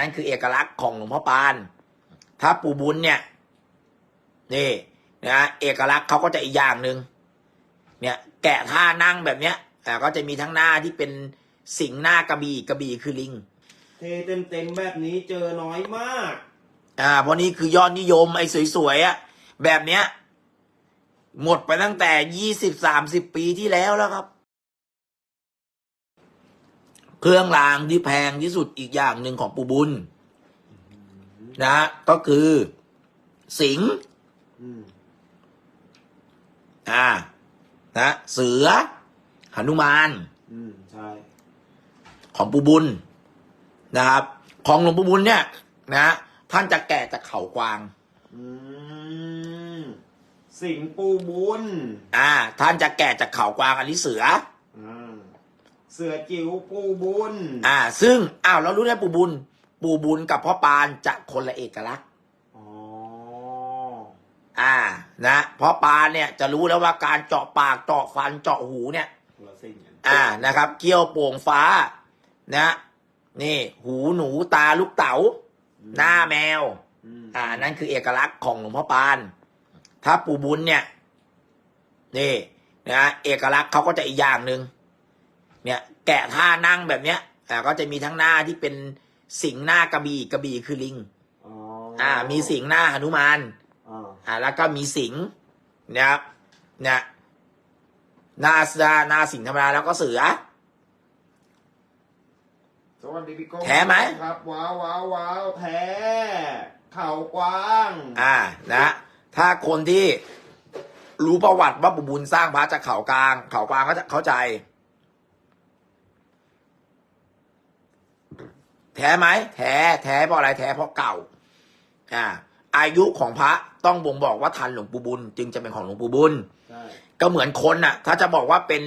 นั่นคือเอกลักษณ์ของหลวงพ่อปาน ถ้าปู่บุญเนี่ย นี่นะเอกลักษณ์เขาก็จะอีกอย่างหนึ่งเนี่ย แกะท่านั่งแบบเนี้ยอ่าก็จะมีทั้งหน้าที่เป็นสิงห์หน้ากระบี่กระบี่คือลิง เทเต็มเต็มๆแบบนี้เจอน้อยมาก อ่าเพราะนี่คือยอดนิยมไอ้สวยๆอะแบบเนี้ย หมดไปตั้งแต่ยี่สิบสามสิบปีที่แล้วแล้วครับ เครื่องรางที่แพงที่สุดอีกอย่างหนึ่งของปูบุญ นะ ก็คือ สิงห์อืมอ่า นะ เสือหนุมานอืมใช่ของปูบุญนะครับ ของหลวงปูบุญเนี่ย นะ ท่านจะแกะจากเขากวางอืมสิงห์ปูบุญ อ่า ท่านจะแกะจากเขากวางอันนี้เสืออ่า เสือจิ๋วปูบุญ อ่า ซึ่งอ้าวเรารู้ได้ปูบุญ ปูบุญกับพ่อปานจะคนละเอกลักษณ์อ๋อ อ่า นะพ่อปานเนี่ยจะรู้แล้วว่าการเจาะปากเจาะฟันเจาะหูเนี่ย คนละสิ่งกันอ่า นะครับเกี้ยวโป่งฟ้า นะ นี่ หูหนูตาลูกเต๋า หน้าแมวอืมอ่า นั่นคือเอกลักษณ์ของหลวงพ่อปาน ถ้าปู่บุญเนี่ย นี่ นะ เอกลักษณ์เขาก็จะอีกอย่างหนึ่ง เนี่ยแกะท่านั่งแบบเนี้ยอ่าก็จะมีทั้งหน้าที่เป็นสิงห์หน้ากระบี่กระบี่คือลิงอ๋ออ่า มีสิงห์หน้าหนุมานอ่าอ่าแล้วก็มีสิงห์นะครับเนี่ยหน้าหน้าหน้าสิงห์ธรรมดาแล้วก็เสือ สวัสดีพี่โก้แท้ไหม ครับว้าวว้าวว้าวแท้เข่ากว้างอ่านะถ้าคนที่รู้ประวัติว่าปู่บุญสร้างพระจากเขากลาง เขากลางก็จะเข้าใจ แท้ไหมแท้แท้เพราะอะไรแท้เพราะเก่าอ่าอายุของพระต้องบ่งบอกว่าทันหลวงปู่บุญ จึงจะเป็นของหลวงปู่บุญใช่ก็เหมือนคนน่ะ ถ้าจะบอกว่าเป็น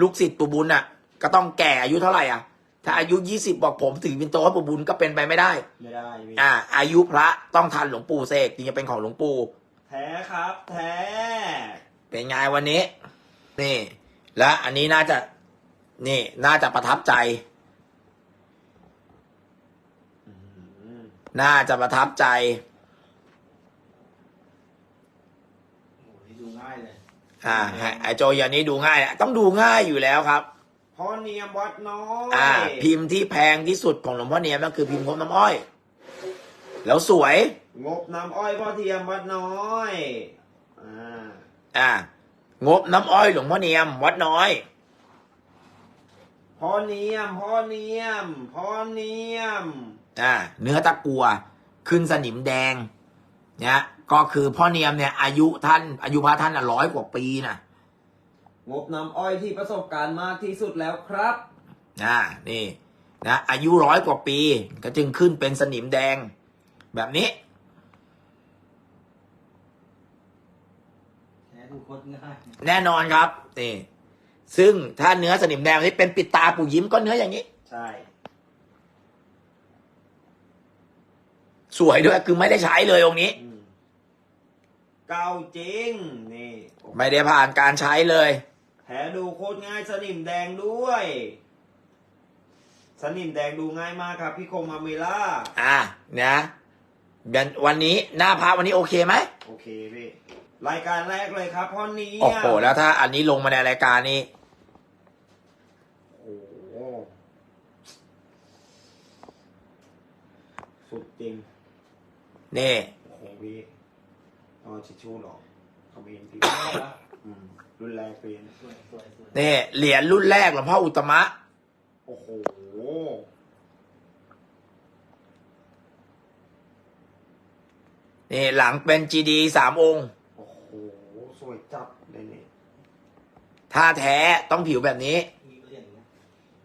ลูกศิษย์ปู่บุญน่ะ ก็ต้องแก่อายุเท่าไหร่อะ ถ้าอายุยี่สิบบอกผมถือเป็นโตให้ปู่บุญก็เป็นไปไม่ได้ไม่ได้พี่อ่า อายุพระต้องทันหลวงปู่เสกจึงจะเป็นของหลวงปู่แท้ครับ แท้เป็นไงวันนี้ นี่ และอันนี้น่าจะ นี่น่าจะประทับใจ อืม น่าจะประทับใจโอ้ยดูง่ายเลย อ่าไอโจอยางนี้ดูง่ายอะต้องดูง่ายอยู่แล้วครับพ่อเนียมวัดน้อยอ่า พิมพ์ที่แพงที่สุดของหลวงพ่อเนียมก็คือพิมพ์คมน้ำอ้อย แล้วสวย งบน้ำอ้อยพ่อเทียมวัดน้อยอ่าอ่างบน้ำอ้อยหลวงพ่อเนียม วัดน้อยพ่อเนียมพ่อเนียมพ่อเนียม อ่าเนื้อตะกัวขึ้นสนิมแดงเนี่ยก็คือพ่อเนียมเนี่ยอายุท่านอายุพระท่านร้อยกว่าปีนะงบน้ำอ้อยที่ประสบการณ์มากที่สุดแล้วครับอ่านี่นะอายุร้อยกว่าปี ก็จึงขึ้นเป็นสนิมแดง แบบนี้แท้ดูโคตรง่ายแน่นอนครับนี่ซึ่งถ้าเนื้อสนิมแดงที่เป็นปิดตาปู่ยิ้มก็เนื้ออย่างนี้ ใช่ สวยด้วยคือไม่ได้ใช้เลยองค์นี้อืมเก่าจริงนี่ไม่ได้ผ่านการใช้เลยแท้ดูโคตรง่ายสนิมแดงด้วย สนิมแดงดูง่ายมากครับ พี่คมมาเมล่าอ่านะวันนี้หน้าพระวันนี้โอเคไหมโอเคพี่รายการแรกเลยครับพ่อเนียมโอ้โหแล้วถ้าอันนี้ลงมาในรายการนี้โอ้โหสุดจริง นี่โอ้โหพี่เอาชิชชู่หรอเขาเองพี่อืมรุ่นแรกเป็นนี่เหรียญรุ่นแรกหลวงพ่ออุตตมะ โอ้โหนี่หลังเป็น GD สามองค์ โอ้โหสวยจับเลยนี่ถ้าแท้ต้องผิวแบบนี้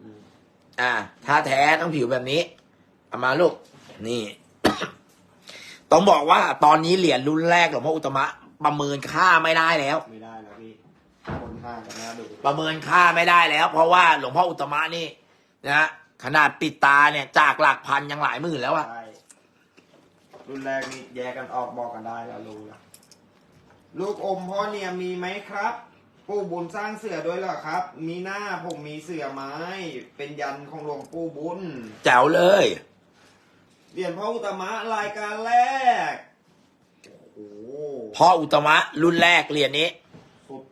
อืม อ่า ถ้าแท้ต้องผิวแบบนี้เอามาลูก นี่ ต้องบอกว่าตอนนี้เหรียญรุ่นแรกหลวงพ่ออุตตมะประเมินค่าไม่ได้แล้ว ไม่ได้แล้วพี่คนห้ากันหน้าดูประเมินค่าไม่ได้แล้ว เพราะว่าหลวงพ่ออุตตมะนี่นะขนาดปิดตาเนี่ยจากหลักพันยังหลายหมื่นแล้วอะใช่รุ่นแรกนี่แยกกันออกบอกกันได้แล้วรู้แล้วลูกอมพ่อเนียมมีไหมครับปู่บุญสร้างเสือด้วยเหรอครับ มีหน้าผมมีเสือไม้ เป็นยันของหลวงปู่บุญ แจ๋วเลย เหรียญพ่ออุตมะรายการแรก โอ้โหพ่ออุตมะรุ่นแรกเหรียญนี้ สุด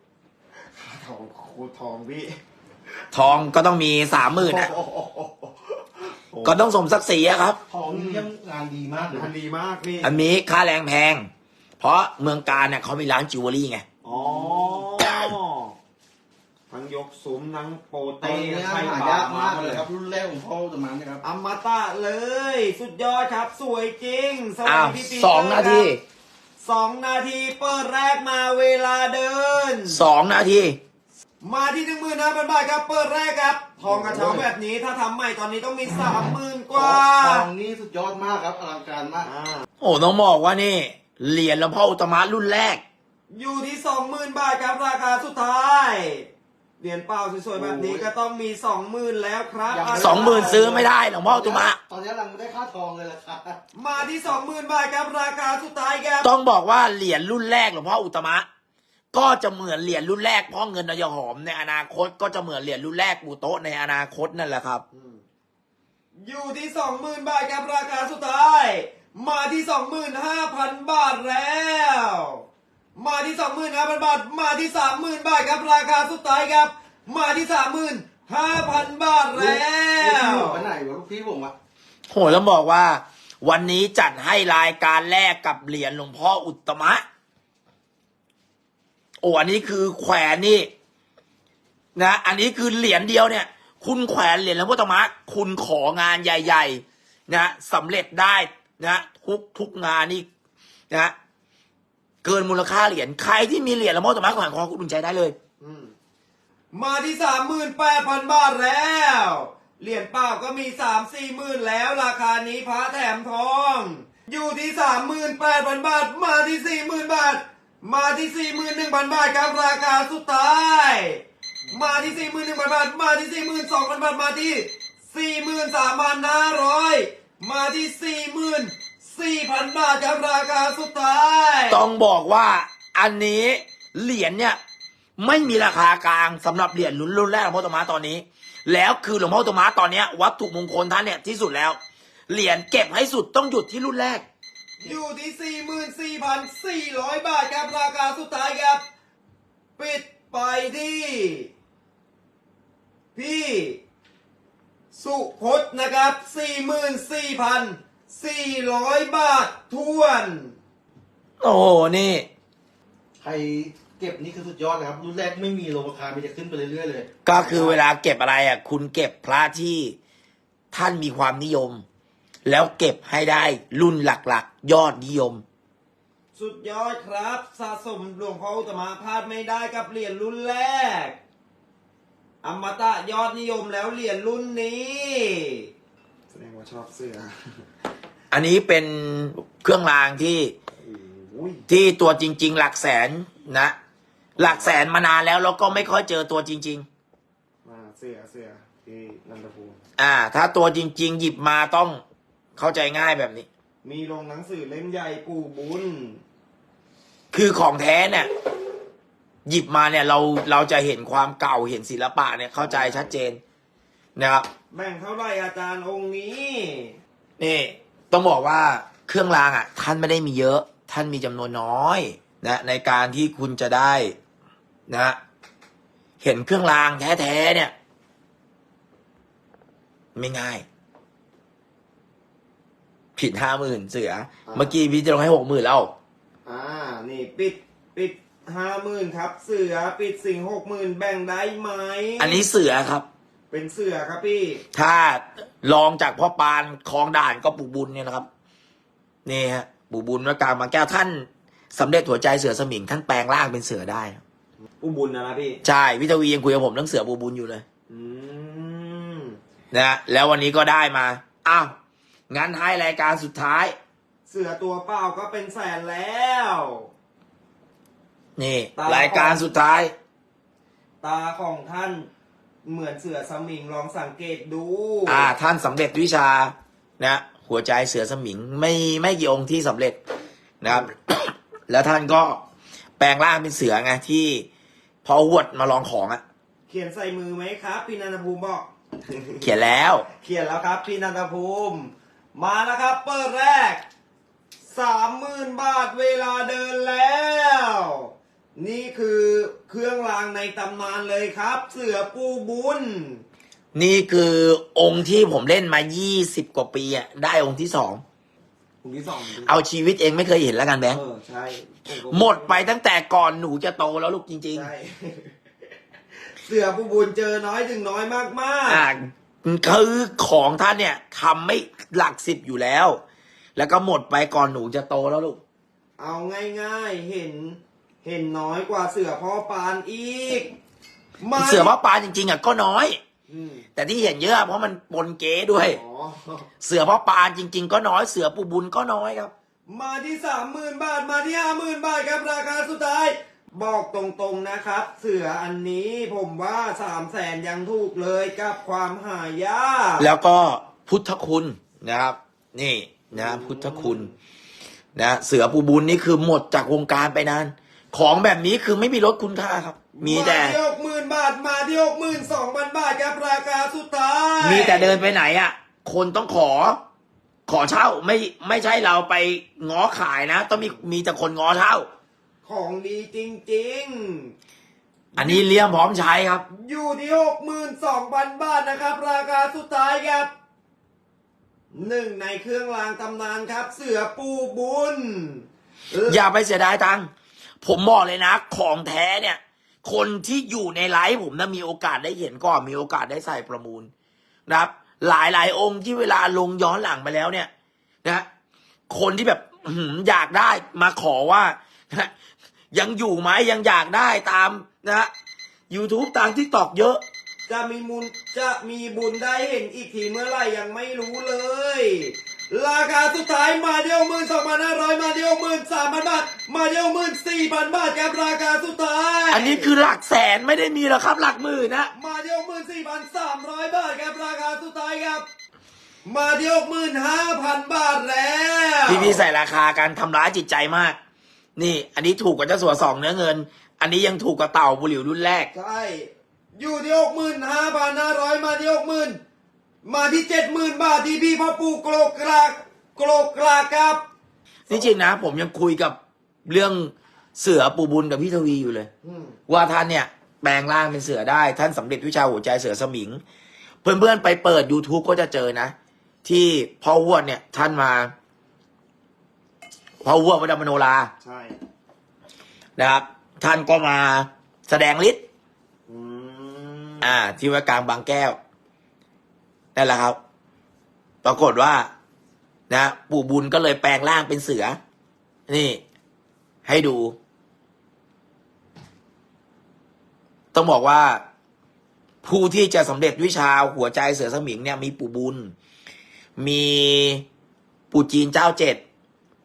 ทองคูทองพี่ทองก็ต้องมีสามหมื่นอะ โอ้โหก็ต้องสมศักดิ์ศรีอะครับทองนี่ยังงานดีมากเลยงานดีมากพี่ อันนี้ค่าแรงแพง เพราะเมืองการเนี่ยเขามีร้านจิวเวลรี่ไง อ๋อ ทั้งยกซุ้มทั้งโปตอเต้นนี้ไข่หาปลายากมากหเลยครับ รุ่นแรกของพ่ออุตมันนะครับอมตะเลย สุดยอดครับ สวยจริงสวัสอ้าวดีพี่ปีสองนาทีสองนาทีเปิดแรกมาเวลาเดินสองนาที มาที่หนึ่งหมื่นห้าพันบาทครับ เปิดแรกครับ ทองกระเช้าแบบนี้ถ้าทำใหม่ตอนนี้ต้องมีสามหมื่นกว่าทองนี่สุดยอดมากครับอลังการมากอ่าโอ้ต้องบอกว่านี่เหรียญหลวงพ่ออุตมะรุ่นแรก อยู่ที่สองหมื่นบาทครับราคาสุดท้าย เหรียญเปล่าสวยๆแบบนี้ก็ต้องมีสองหมื่นแล้วครับยังสองหมื่นซื้อไม่ได้หลวงพ่ออุตมะ ตอนนี้เราไม่ได้ค่าทองเลยละครับมาที่สองหมื่นบาทครับราคาสุดท้ายครับต้องบอกว่าเหรียญรุ่นแรกหลวงพ่ออุตมะ ก็จะเหมือนเหรียญรุ่นแรกพ่อเงินนายหอมในอนาคตก็จะเหมือนเหรียญรุ่นแรกปูโตะในอนาคตนั่นแหละครับ อยู่ที่สองหมื่นบาทครับราคาสุดท้าย มาที่สองหมื่นห้าพันบาทแล้ว มาที่สองหมื่นห้าพันบาท มาที่สามหมื่นบาทครับราคาสุดท้ายครับ มาที่สามหมื่นห้าพันบาทแล้ลูกวพี่ผมไปไหนวะลูกพี่ผมอะโหต้องบอกว่า วันนี้จัดให้รายการแรกกับเหรียญหลวงพ่ออุตมะ โอ้อันนี้คือแขวนนี่นะ อันนี้คือเหรียญเดียวเนี่ย คุณแขวนเหรียญหลวงพ่ออุตมะ คุณของานใหญ่ ๆ นะสำเร็จได้นะทุกทุกงานนี่นะ เกินมูลค่าเหรียญใครที่มีเหรียญลวงพ่ออุตมะแขวนคอคุณดุลใจได้เลยมาที่สามหมื่นแปดพันบาทแล้ว เหรียญเปล่าก็มีสามสี่หมื่นแล้ว ราคานี้พระแถมทอง อยู่ที่สามหมื่นแปดพันบาท มาที่สี่หมื่นบาท มาที่สี่หมื่นหนึ่งพันบาทครับราคาสุดท้าย มาที่สี่หมื่นหนึ่งพันบาท มาที่สี่หมื่นสองพันบาท มาที่สี่หมื่นสามพันห้าร้อยมาที่สี่หมื่น สี่พันบาทครับราคาสุดท้าย ต้องบอกว่าอันนี้เหรียญเนี่ย ไม่มีราคากลางสำหรับเหรียญรุ่นรุ่นแรกของพ่อตมะตอนนี้ แล้วคือหลวงพ่อตมะตอนเนี้ยวัตถุมงคลท่านเนี่ยที่สุดแล้ว เหรียญเก็บให้สุดต้องหยุดที่รุ่นแรก อยู่ที่สี่หมื่นสี่พันสี่ร้อยบาทครับราคาสุดท้ายครับ ปิดไปที่ พี่ สุพจน์นะครับสี่ หมื่นสี่พันสี่ร้อยบาททวน โอ้โห นี่ ใครเก็บนี่คือสุดยอดเลยครับ รุ่นแรกไม่มีลงราคามีแต่ขึ้นไปเรื่อยๆเลยก็คือเวลาเก็บอะไรอะ คุณเก็บพระที่ท่านมีความนิยม แล้วเก็บให้ได้รุ่นหลักๆ ยอดนิยม สุดยอดครับ สะสมหลวงพ่ออุตมะพลาดไม่ได้กับเหรียญรุ่นแรก อมตะยอดนิยมแล้วเหรียญรุ่นนี้ แสดงว่าชอบเสื้อ อันนี้เป็นเครื่องรางที่โอ้ยที่ตัวจริง ๆ หลักแสนนะ หลักแสนมานานแล้วแล้วก็ไม่ค่อยเจอตัวจริง มาเสื้อเสื้อที่นันทภูมิๆ อ่า ถ้าตัวจริง ๆ หยิบมาต้องเข้าใจง่ายแบบนี้ มีลงหนังสือเล่มใหญ่ปู่บุญ คือของแท้เนี่ย หยิบมาเนี่ยเราเราจะเห็นความเก่าเห็นศิลปะเนี่ยเข้าใจชัดเจนนะครับ แบ่งเท่าไหร่อาจารย์องค์นี้ นี่ ต้องบอกว่าเครื่องรางอะ ท่านไม่ได้มีเยอะ ท่านมีจำนวนน้อยนะในการที่คุณจะได้นะ เห็นเครื่องรางแท้ๆเนี่ย ไม่ง่าย ผิดห้าหมื่นเสือ เมื่อกี้พี่จะลงให้หกหมื่นแล้วอ่า นี่ ปิดปิดห้าหมื่นครับ เสือปิดสิ่งหกหมื่นแบ่งได้ไหม อันนี้เสือครับ เป็นเสือครับพี่ ถ้าลองจากพ่อปานคลองด่านก็ปู่บุญเนี่ยนะครับ นี่ฮะ ปู่บุญวัดกลางบางแก้วท่านสำเร็จหัวใจเสือสมิงท่านแปลงร่างเป็นเสือได้ ปู่บุญนะนะพี่ ใช่วิทวียังคุยกับผมเรื่องเสือปู่บุญอยู่เลยอืมนะฮะแล้ววันนี้ก็ได้มาอ้าวงั้นให้รายการสุดท้าย เสือตัวเปล่าก็เป็นแสนแล้ว นี่ ตาม รายการสุดท้าย ตาของท่าน เหมือนเสือสมิงลองสังเกตดู อ่า ท่านสำเร็จวิชานะหัวใจเสือสมิงไม่ไม่กี่องค์ที่สำเร็จนะครับ แล้วท่านก็แปลงร่างเป็นเสือไงที่ พอหวดมาลองของอะ่ะเขียนใส่มือไหมครับ พี่นันทภูมิบอก เขียนแล้ว เขียนแล้วครับ พี่นันทภูมิ มาแล้วครับ เปิดแรกสามหมื่นบาทเวลาเดินแล้ว นี่คือเครื่องรางในตำนานเลยครับ เสือปูบุญ นี่คือองค์ที่ผมเล่นมายี่สิบกว่าปีอะได้องค์ที่สอง องค์ที่สองเอาชีวิตเองไม่เคยเห็นแล้วกันแบงค์เออใช่ผก็หมดไปตั้งแต่ก่อนหนูจะโตแล้วลูกจริง ใช่ เสือปูบุญเจอน้อยถึงน้อยมาก ๆ อ่าคือของท่านเนี่ยทำไม่หลักสิบอยู่แล้ว แล้วก็หมดไปก่อนหนูจะโตแล้วลูกๆเอาง่ายๆ เห็น เห็นน้อยกว่าเสือพ่อปานอีกมาเสือพ่อปลาจริงๆอะก็น้อย อืมแต่ที่เห็นเยอะเพราะมันปนเก๋ด้วย อ๋อ เสือพ่อปลาจริง ๆ ก็น้อยเสือปูบุญก็น้อยครับ มาที่สามหมื่นบาทมาที่ห้าหมื่นบาทครับราคาสุดท้าย บอกตรงๆนะครับ เสืออันนี้ผมว่าสามแสนยังถูกเลยกับความหายากแล้วก็พุทธคุณนะครับ นี่นะพุทธคุณนะเสือปูบุญนี่คือหมดจากวงการไปนาน ของแบบนี้คือไม่มีลดคุณค่าครับ มีแต่าที่หกหมื่นบาทมาที่หกหมื่นสองพันบาทครับราคาสุดท้าย มีแต่เดินไปไหนอะ คนต้องขอ ขอเช่าไม่ไม่ใช่เราไปง้อขายนะ ต้องมีมีแต่คนง้อเช่า ของดีจริงอันนี้เลี้ยงพร้อมใช้ครับๆอยู่ที่หกหมื่นสองพันบาทนะครับ ราคาสุดท้ายครับหนึ่งในเครื่องรางตำนานครับ เสือปูบุญ อย่าไปเสียดายตังค์ ผมบอกเลยนะ ของแท้เนี่ย คนที่อยู่ในไลฟ์ผมนะมีโอกาสได้เห็นก่อนมีโอกาสได้ใส่ประมูลนะครับ หลายหลายองค์ที่เวลาลงย้อนหลังไปแล้วเนี่ย นะ คนที่แบบอยากได้มาขอว่านะยังอยู่ไหมยังอยากได้ตามนะ YouTube ตามที่ตอกเยอะ จะมีมูลจะมีบุญได้เห็นอีกทีเมื่อไหร่ยังไม่รู้เลย ราคาสุดท้ายมาเดียวหมื่นสองพันห้าร้อยมาเดียวหมื่นสามพันบาท มาเดียวหมื่นสี่พันบาทครับราคาสุดท้าย อันนี้คือหลักแสนไม่ได้มีหรอกครับหลักหมื่นนะ มาเดียวหมื่นสี่พันสามร้อยบาทครับราคาสุดท้ายครับ มาเดียวหมื่นห้าพันบาทแล้วพี่พี่ใส่ราคาการทำร้ายจิตใจมาก นี่ อันนี้ถูกกว่าเจ้าสัวสองเนื้อเงิน อันนี้ยังถูกกว่าเต่าบุหลิวรุ่นแรก ใช่ อยู่ที่หกหมื่นห้าพันห้าร้อยมาที่หกหมื่น มาที่เจ็ดหมื่นบาทที่พี่พ่อปู่โกรกกรากโกรกกรากครับ นี่จริงนะผมยังคุยกับเรื่องเสือปูบุญกับพี่ทวีอยู่เลย อืมว่าท่านเนี่ยแปลงร่างเป็นเสือได้ ท่านสำเร็จวิชาหัวใจเสือสมิง เพื่อนๆไปเปิด YouTube ก็จะเจอนะ ที่พ่อวดเนี่ย ท่านมาพ่อวดวัดมโนราใช่นะครับ ท่านก็มาแสดงฤทธิ์อืมอ่า ที่ว่ากลางบางแก้ว นั่นแหละครับ ปรากฏว่า นะปู่บุญก็เลยแปลงร่างเป็นเสือ นี่ ให้ดู ต้องบอกว่า ผู้ที่จะสำเร็จวิชาหัวใจเสือสมิงเนี่ยมีปู่บุญ มีปู่จีนเจ้าเจ็ด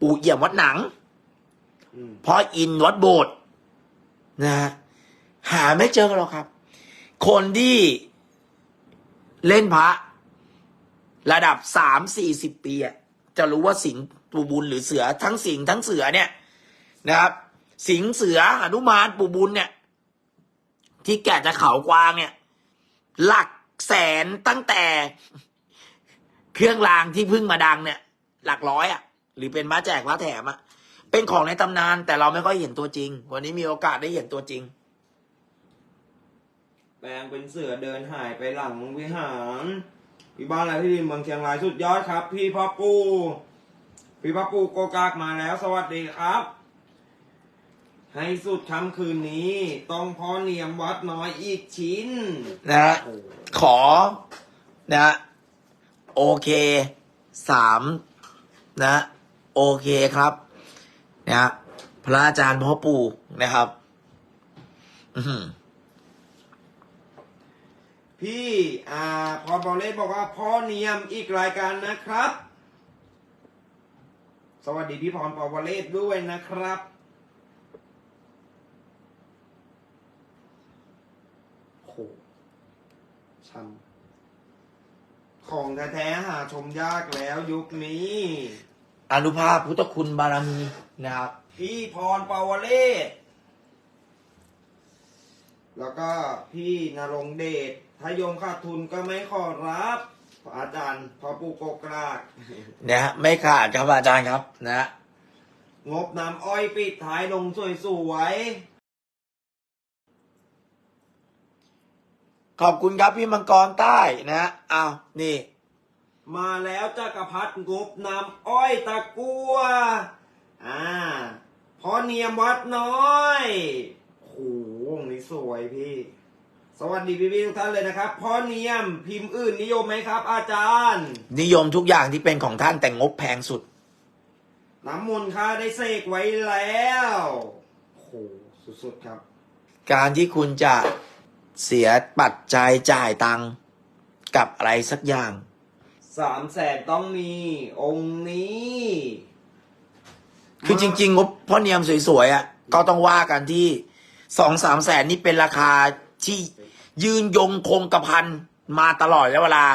ปู่เอี่ยมวัดหนังพ่ออินวัดโบสถ์นะฮะหาไม่เจอหรอกครับ คนที่เล่นพระ ระดับสามสี่สิบปีอะจะรู้ว่าสิงห์ปูบุญหรือเสือทั้งสิงห์ทั้งเสือเนี่ยนะครับ สิงห์เสือหนุมานปูบุญเนี่ย ที่แกะจากเขากวางเนี่ย หลักแสนตั้งแต่เครื่องรางที่เพิ่งมาดังเนี่ย หลักร้อยอะหรือเป็นม้าแจกม้าแถมอะเป็นของในตำนานแต่เราไม่ค่อยเห็นตัวจริง วันนี้มีโอกาสได้เห็นตัวจริง แปลงเป็นเสือเดินหายไปหลังวิหาร พี่บ้านอะไรพี่ดินเมืองเชียงรายสุดยอดครับ พี่พ่อปูพี่พ่อปูโกกากมาแล้ว สวัสดีครับ ให้สุดค่ำคืนนี้ ต้องพ่อเนียมวัดน้อยอีกชิ้น นะฮะขอ นะฮะโอเคสามนะโอเคครับ นะฮะพระอาจารย์พ่อปู่นะครับ อือหือ พี่อ่าพรบอลเล่บอกว่าพ่อเนียมอีกรายการนะครับ สวัสดีพี่พรปวเลศด้วยนะครับโหช้ำของแท้ๆหาชมยากแล้วยุคนี้อนุภาพพุทธคุณบารมีนะครับ พี่พรปวเลศแล้วก็พี่นรงเดช ถ้าโยมขาดทุนก็ไม่ขอรับอาจารย์พอปูโกกรากนะฮะไม่ขาดครับอาจารย์ครับนะฮะงบน้ำอ้อยปิดท้ายลงสวยขอบคุณครับพี่มังกรใต้นะฮะอ้าวนี่ๆมาแล้วจักรพัฒงบน้ำอ้อยตะกัวอ่าพอเนียมวัดน้อยโหวงนี้สวยพี่ส วัสดีพี่ๆทุกท่านเลยนะครับพ่อเนียมพิมพ์อื่นนิยมไหมครับ อาจารย์ นิยมทุกอย่างที่เป็นของท่านแต่งบแพงสุด น้ำมนต์ค่าได้เสกไว้แล้วโหสุดๆครับ การที่คุณจะเสียปัจจัยจ่ายตังค์กับอะไรสักอย่างสามแสนต้องมี องค์นี้ คือจริง ๆ งบพ่อเนียมสวยๆอะก็ต้องว่ากันที่สองสามแสนนี่เป็นราคาที่ ยืนยงคงกระพันมาตลอดแล้วเวลา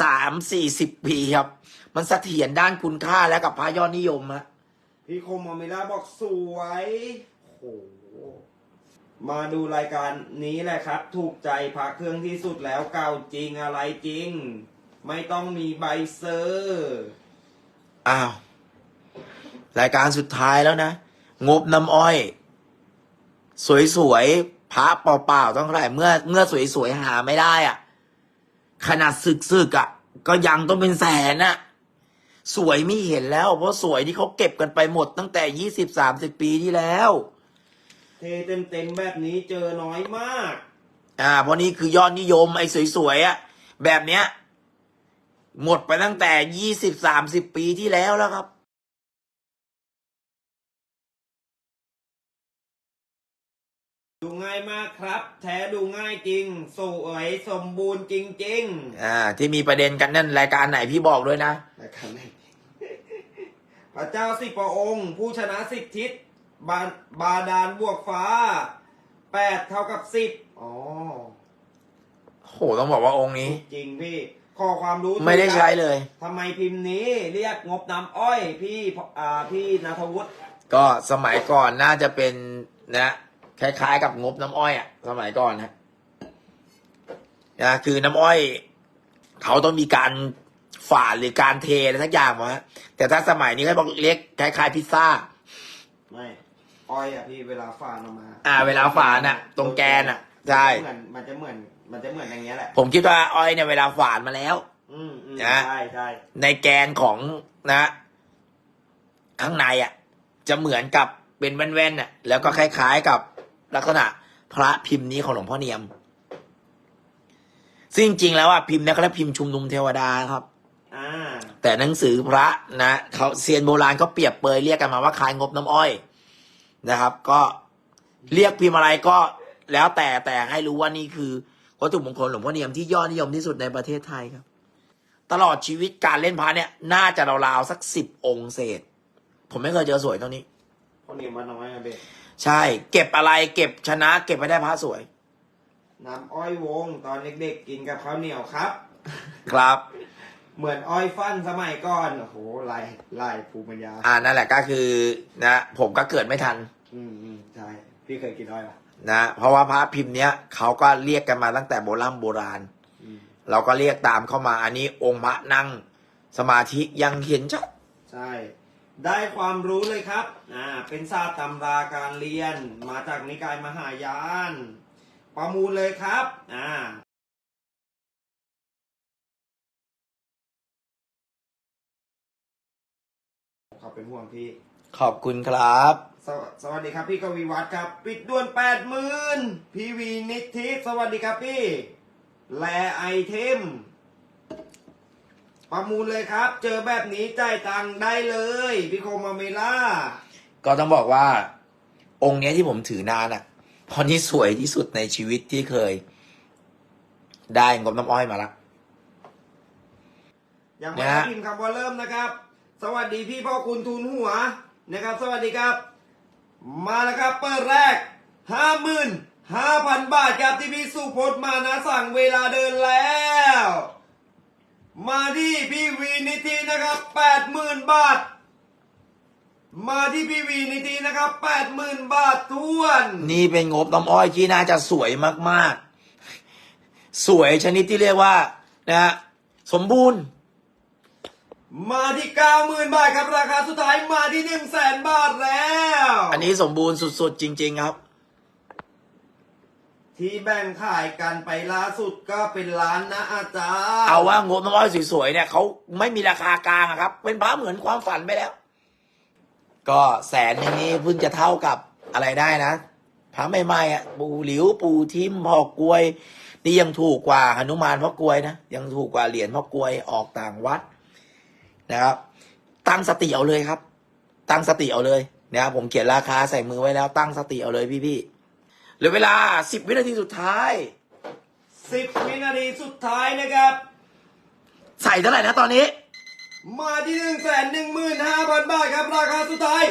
สามสี่สิบปีครับ มันเสถียรด้านคุณค่าและกับพระยอดนิยมฮะพี่คมอมิล่าบอกสวยโหมาดูรายการนี้แหละครับ ถูกใจพระเครื่องที่สุดแล้วเก่าจริงอะไรจริง ไม่ต้องมีใบเซอร์อ้าว รายการสุดท้ายแล้วนะ งบน้ำอ้อย สวยๆ พระเปล่าๆต้องเท่าไหร่เมื่อเมื่อสวยๆหาไม่ได้อะ ขนาดสึกๆอะ ก็ยังต้องเป็นแสนอะ สวยไม่เห็นแล้ว เพราะสวยที่เขาเก็บกันไปหมดตั้งแต่ยี่สิบสามสิบปีที่แล้ว เทเต็มๆแบบนี้เจอน้อยมาก อ่า เพราะนี่คือยอดนิยมไอ้สวยๆอะ แบบเนี้ย หมดไปตั้งแต่ยี่สิบสามสิบปีที่แล้วแล้วครับ ดูง่ายมากครับ แท้ดูง่ายจริง สวยสมบูรณ์จริงอ่า ที่มีประเด็นกันนั่นรายการไหนพี่บอกด้วยนะๆนะครับพระเจ้าสิบพระองค์ ผู้ชนะสิบทิศบาบาดาลบวกฟ้าแปดเท่ากับสิบอ๋อโหต้องบอกว่าองค์นี้ จริงพี่ขอความรู้ไม่ได้ใช้เลยทำไมพิมพ์นี้เรียกงบน้ำอ้อยพี่อ่าพี่นาทวุฒิก็สมัยก่อนน่าจะเป็นนะ คล้าย ๆ กับงบน้ำอ้อยอะสมัยก่อนนะนะคือน้ำอ้อย เขาต้องมีการฝาดหรือการเทอะไรสักอย่างมาแต่ถ้าสมัยนี้เขาบอกเรียกคล้ายๆพิซซ่า ไม่อ้อยอะพี่เวลาฝานออกมาอ่า เวลาฝานอะ ตรงแกนอะใช่เหมือนมันจะเหมือน มันจะเหมือนอย่างเงี้ยแหละผมคิดว่าอ้อยเนี่ยเวลาฝานมาแล้ว อืมอืมนะใช่ใช่ในแกนของนะ ข้างในอะ จะเหมือนกับเป็นแว่นๆน่ะ แล้วก็คล้าย ๆกับ ลักษณะพระพิมพ์นี้ของหลวงพ่อเนียม ซึ่งจริงๆแล้วอะพิมพ์เนี้เขาเรียกพิมพ์ชุมนุมเทวดาครับอ่าแต่หนังสือพระนะเขาเซียนโบราณเขาเปรียบเปยเรียกกันมาว่าคล้ายงบน้ำอ้อยนะครับ ก็เรียกพิมพ์อะไรก็แล้วแต่แต่ให้รู้ว่านี่คือวัตถุมงคลหลวงพ่อเนียมที่ยอดนิยมที่สุดในประเทศไทยครับ ตลอดชีวิตการเล่นพระเนี่ย น่าจะราวๆสักสิบองค์เศษ ผมไม่เคยเจอสวยเท่านี้คนเนียมมาน้อยอะเบะ ใช่ เก็บอะไรเก็บชนะ เก็บไม่ได้พระสวย น้ำอ้อยวงตอนเด็กๆ กินกับข้าวเหนียวครับ ครับ เหมือนอ้อยฟันสมัยก่อนโอ้โหลายลายภูมิปัญญาอ่านั่นแหละก็คือนะ ผมก็เกิดไม่ทัน อืมอืมใช่พี่เคยกินอ้อยปะนะเพราะว่าพระพิมพ์เนี้ยเขาก็เรียกกันมาตั้งแต่โบราณโบราณ อืมเราก็เรียกตามเข้ามา อันนี้องค์พระนั่ง สมาธิยังเห็นชัดใช่ ได้ความรู้เลยครับ อ่า เป็นศาสตร์ตำราการเรียน มาจากนิกายมหายาน ประมูลเลยครับ อ่าเขาเป็นห่วงพี่ ขอบคุณครับ สวสวัสดีครับพี่กวีวัฒน์ครับ ปิดด่วนแปดหมื่นพีวีนิทิสวัสดีครับพี่ แลไอเทม ประมูลเลยครับ เจอแบบนี้จ่ายตังค์ได้เลยพี่โคมาเมล่าก็ต้องบอกว่า องค์เนี้ยที่ผมถือนานอะเพราะนี่สวยที่สุดในชีวิตที่เคย ได้งบน้ำอ้อยมาละยังไม่นะได้ฮะพิมพ์คำว่าเริ่มนะครับ สวัสดีพี่พ่อคุณทุนหัวนะครับ สวัสดีครับ มาแล้วครับเปิดแรกห้าหมื่นห้าพันบาทครับที่พี่สุพจน์มานะสั่งเวลาเดินแล้ว มาที่พี่วีนิตินะครับแปดหมื่นบาท มาที่พี่วีนิตินะครับแปดหมื่นบาททวนนี่เป็นงบน้ำอ้อยที่น่าจะสวยมากๆ สวยชนิดที่เรียกว่านะฮะสมบูรณ์ มาที่เก้าหมื่นบาทครับราคาสุดท้ายมาที่หนึ่งแสนบาทแล้ว อันนี้สมบูรณ์สุดๆ จริง ๆ ครับ ที่แบ่งขายกันไปล่าสุดก็เป็นล้านนะอาจารย์เอาว่างบน้อยสวยๆเนี่ยเขาไม่มีราคากลางอะครับ เป็นพระเหมือนความฝันไปแล้ว ก็แสนหนึงนี้เพิ่งจะเท่ากับอะไรได้นะพระใหม่ๆอะปูหลิวปูทิมพ่อกลวย นี่ยังถูกกว่าหนุมานพ่อกลวยนะยังถูกกว่าเหรียญพ่อกลวยออกต่างวัดนะครับ ตั้งสติเอาเลยครับ ตั้งสติเอาเลยนะครับผมเขียนราคาใส่มือไว้แล้ว ตั้งสติเอาเลยพี่ๆ เหลือเวลาสิบวินาทีสุดท้าย สิบวินาทีสุดท้ายนะครับ ใส่เท่าไหร่นะตอนนี้ มาที่หนึ่งแสนหนึ่งหมื่นห้าพันบาทครับราคาสุดท้าย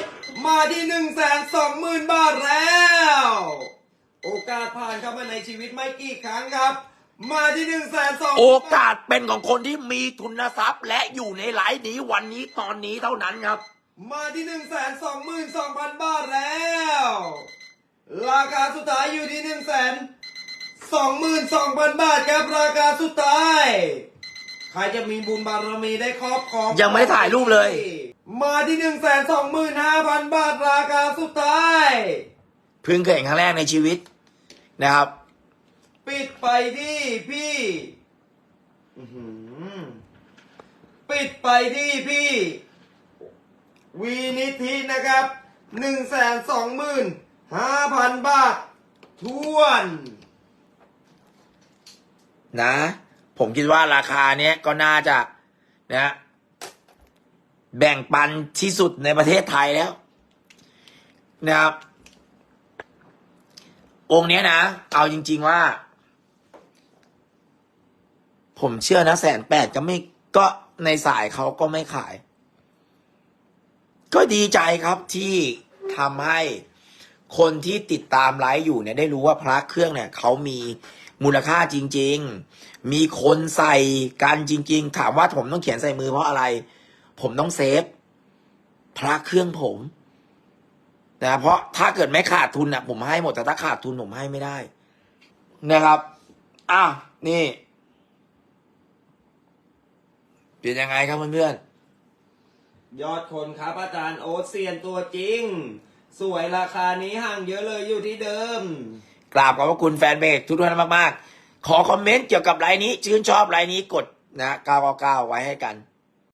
มาที่หนึ่งแสนสองหมื่นบาทแล้ว โอกาสผ่านเข้ามาในชีวิตไม่กี่ครั้งครับ มาที่หนึ่งแสนสองโอกาสเป็นของคนที่มีทุนทรัพย์ และอยู่ในไลฟ์นี้วันนี้ตอนนี้เท่านั้นครับ มาที่หนึ่งแสนสองหมื่นสองพันบาทแล้ว ราคาสุดท้ายอยู่ที่หนึ่งแสนสองหมื่นสองพันบาทครับราคาสุดท้าย ใครจะมีบุญบารมีได้ครอบครองยังไม่ได้ถ่ายรูปเลย มาที่หนึ่งแสนสองหมื่นห้าพันบาทราคาสุดท้ายเพิ่งเคยเห็นครั้งแรกในชีวิตนะครับ ปิดไปที่พี่อื้อหือปิดไปที่พี่ วีนิธินะครับหนึ่งแสนสองหมื่น ห้าพันบาททวน นะ ผมคิดว่าราคาเนี้ยก็น่าจะนะแบ่งปันที่สุดในประเทศไทยแล้ว นะครับ องค์เนี้ยนะ เอาจริง ๆว่า ผมเชื่อนะแสนแปดก็ไม่ก็ในสายเขาก็ไม่ขาย ก็ดีใจครับที่ทำให้ คนที่ติดตามไลฟ์อยู่เนี่ยได้รู้ว่าพระเครื่องเนี่ยเขามีมูลค่าจริง ๆ มีคนใส่กันจริง ๆ ถามว่าผมต้องเขียนใส่มือเพราะอะไร ผมต้องเซฟพระเครื่องผมนะเพราะถ้าเกิดไม่ขาดทุนอะ ผมให้หมดแต่ถ้าขาดทุนผมให้ไม่ได้ นะครับอ้าวนี่เป็นยังไงครับเพื่อนๆ ยอดคนครับอาจารย์โอตเซียนตัวจริง สวยราคานี้ห่างเยอะเลยอยู่ที่เดิม กราบขอบพระคุณแฟนเพจทุกท่านมากๆ ขอคอมเมนต์เกี่ยวกับไลน์นี้ ชื่นชอบไลน์นี้กดนะ999ไว้ให้กัน